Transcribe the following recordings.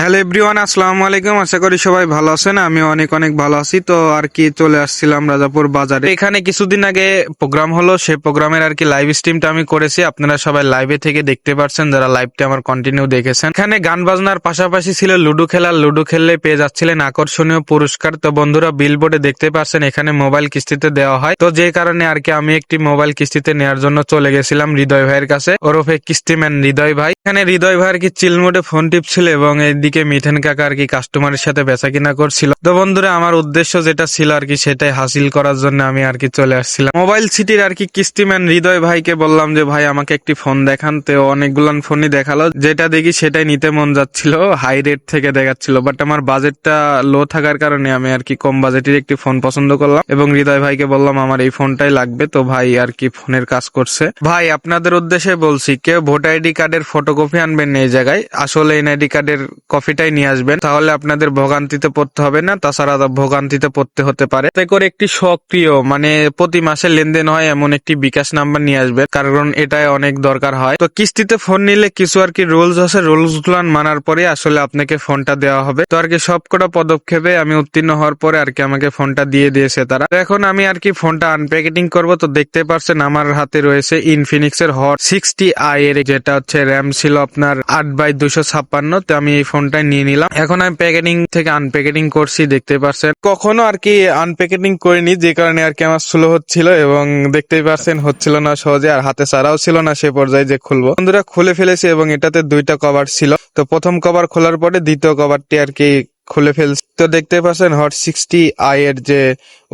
Hello everyone, আসসালামু আলাইকুম। আশা করি সবাই ভালো আছেন। আমি অনেক অনেক ভালো আছি। তো আর কি চলে আসছিলাম রাজাপুর বাজারে। এখানে কিছুদিন আগে প্রোগ্রাম হলো। সেই প্রোগ্রামের আর কি লাইভ স্ট্রিমটা আমি করেছি। আপনারা সবাই লাইভে থেকে দেখতে পারছেন। যারা লাইভটা আমার কন্টিনিউ দেখেছেন। এখানে গান বাজনার পাশাপাশি ছিল লুডো খেলা। লুডো খেললে পেয়ে যাচ্ছিলেন আকর্ষণীয় পুরস্কার। তো বন্ধুরা বিলবোর্ডে দেখতে পারছেন এখানে মোবাইল কিস্তিতে দেওয়া হয়। তো যে কারণে আর কি আমি একটি মোবাইল কিস্তিতে নেওয়ার জন্য চলে গেছিলাম হৃদয় ভাইয়ের কাছে। ওরফে কিস্তিম্যান হৃদয় ভাই। এখানে হৃদয় ভাই আর কি চিল মোডে ফোন টিপছিল এবং এইদিকে মিঠেন কাকা আর কি কাস্টমারের সাথে বেচা কিনা করছিল? তো বন্ধুরা, আমার উদ্দেশ্য যেটা ছিল আর কি, সেটাই হাসিল করার জন্য আমি আর কি চলে আসছিলাম। মোবাইল সিটির আর কি কিস্তিম্যান হৃদয় ভাইকে বললাম যে, ভাই, আমাকে একটি ফোন দেখান। তো অনেকগুলান ফোনই দেখাল। যেটা দেখি সেটাই নিতে মন যাচ্ছিল হাই রেট থেকে দেখাচ্ছিল। বাট আমার বাজেটটা লো থাকার কারণে আমি আর কি কম বাজেটের একটি ফোন পছন্দ করলাম। এবং হৃদয় ভাইকে বললাম, আমার এই ফোনটাই লাগবে। তো ভাই আর কি ফোনের কাজ করছে। ভাই, আপনাদের উদ্দেশ্যে বলছি, কেউ ভোট আইডি কার্ডের ফটোকপি আনবেন এই জায়গায়। আসলে এনআইডি কার্ডের কপিটাই নিয়ে আসবেন। তাহলে আপনাদের ভোগান্তিতে পড়তে হবে না, তাছাড়া ভোগান্তিতে পড়তে হতে পারে। তাই করে একটি সক্রিয় মানে প্রতি মাসে লেনদেন হয় এমন একটি বিকাশ নাম্বার নিয়ে আসবেন কারণ এটাই অনেক দরকার হয়। তো কিস্তিতে ফোন নিলে কিছু আর কি রুলস আছে রুলস গুলান মানার পরে আসলে আপনাকে ফোনটা দেওয়া হবে। তো আর কি সবকটা পদক্ষেপে আমি উত্তীর্ণ হওয়ার পরে আর কি আমাকে ফোনটা দিয়ে দিয়েছে তারা। এখন আমি আর কি ফোনটা আনপ্যাকেটিং করব। তো দেখতে পারছেন আমার হাতে রয়েছে ইনফিনিক্স এর হট সিক্সটি আই এর, যেটা হচ্ছে র্যাম ছিল আপনার আট বাই দুশো ছাপ্পান্ন। তো আমি এই ফোনটা নিয়ে নিলাম। এখন আমি প্যাকেটিং থেকে আনপ্যাকেটিং করছি, দেখতে পারছেন। কখনো আর কি আনপ্যাকেটিং করিনি, যে কারণে আর কি আমার স্লো হচ্ছিল এবং দেখতেই পারছেন হচ্ছিল না সহজে আর হাতে ছাড়াও ছিল না সে পর্যায়ে যে খুলবো। বন্ধুরা, খুলে ফেলেছি এবং এটাতে দুইটা কভার ছিল। তো প্রথম কভার খোলার পরে দ্বিতীয় কভারটি আর কি খুলে ফেলছি। তো দেখতে পাচ্ছেন হট সিক্সটি আই এর যে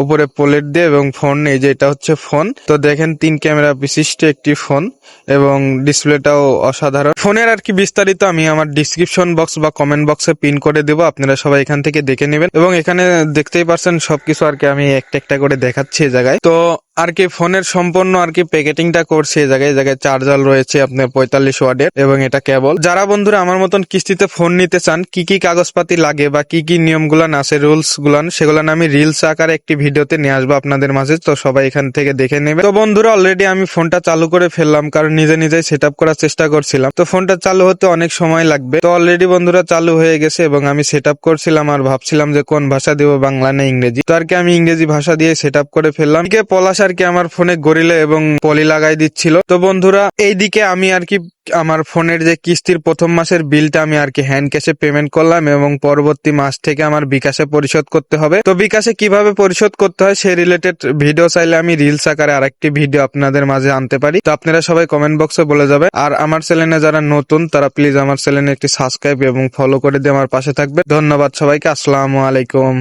উপরে পোলেট দিয়ে এবং ফোন এই যে এটা হচ্ছে ফোন। তো দেখেন, তিন ক্যামেরা বিশিষ্ট একটি ফোন এবং ডিসপ্লেটাও অসাধারণ। ফোনের আর কি বিস্তারিত আমি আমার ডিসক্রিপশন বক্স বা কমেন্ট বক্সে পিন করে দেবো, আপনারা সবাই এখান থেকে দেখে নেবেন। এবং এখানে দেখতেই পারছেন, সবকিছু আর কি আমি একটা একটা করে দেখাচ্ছি এই জায়গায়। তো আর কি ফোনের সম্পূর্ণ আর কি প্যাকেটিংটা করছে এই জায়গায় জায়গায় চার্জার রয়েছে আপনার পঁয়তাল্লিশ ওয়ার্ডের এবং এটা কেবল যারা বন্ধুরা আমার মতন কিস্তিতে ফোন নিতে চান, কি কি কাগজপাতি লাগে বা কি কি নিয়ম গুলান আছে রুলস গুলান, সেগুলান আমি রিলস আকারে একটি ভিডিওতে নিয়ে আসব আপনাদের মাঝে, তো সবাই এখান থেকে দেখে নেবে। তো বন্ধুরা অলরেডি আমি ফোনটা চালু করে ফেললাম, কারণ নিজে নিজেই সেট করার চেষ্টা করছিলাম। তো ফোনটা চালু হতে অনেক সময় লাগবে। তো অলরেডি বন্ধুরা, চালু হয়ে গেছে এবং আমি সেট করছিলাম আর ভাবছিলাম যে কোন ভাষা দিব, বাংলা না ইংরেজি। তো আর কি আমি ইংরেজি ভাষা দিয়ে সেট করে ফেললাম। পলাশ আর কি আমার ফোনে গরিলা এবং পলি লাগাই দিচ্ছিল। তো বন্ধুরা, এইদিকে আমি আর কি আমার ফোনের যে কিস্তির প্রথম মাসের বিলটা আমি আর কি হ্যান্ড ক্যাশে পেমেন্ট করলাম এবং পরবর্তী মাস থেকে আমার বিকাশে পরিশোধ করতে হবে। তো বিকাশে কীভাবে পরিশোধ করতে হয় সে রিলেটেড ভিডিও চাইলে আমি রিলস আকারে আরেকটি ভিডিও আপনাদের মাঝে আনতে পারি। তো আপনারা সবাই কমেন্ট বক্সে বলে যাবে। আর আমার চ্যানেলে যারা নতুন, তারা প্লিজ আমার চ্যানেলে একটি সাবস্ক্রাইব এবং ফলো করে দিয়ে আমার পাশে থাকবে। ধন্যবাদ সবাইকে। আসসালামু আলাইকুম।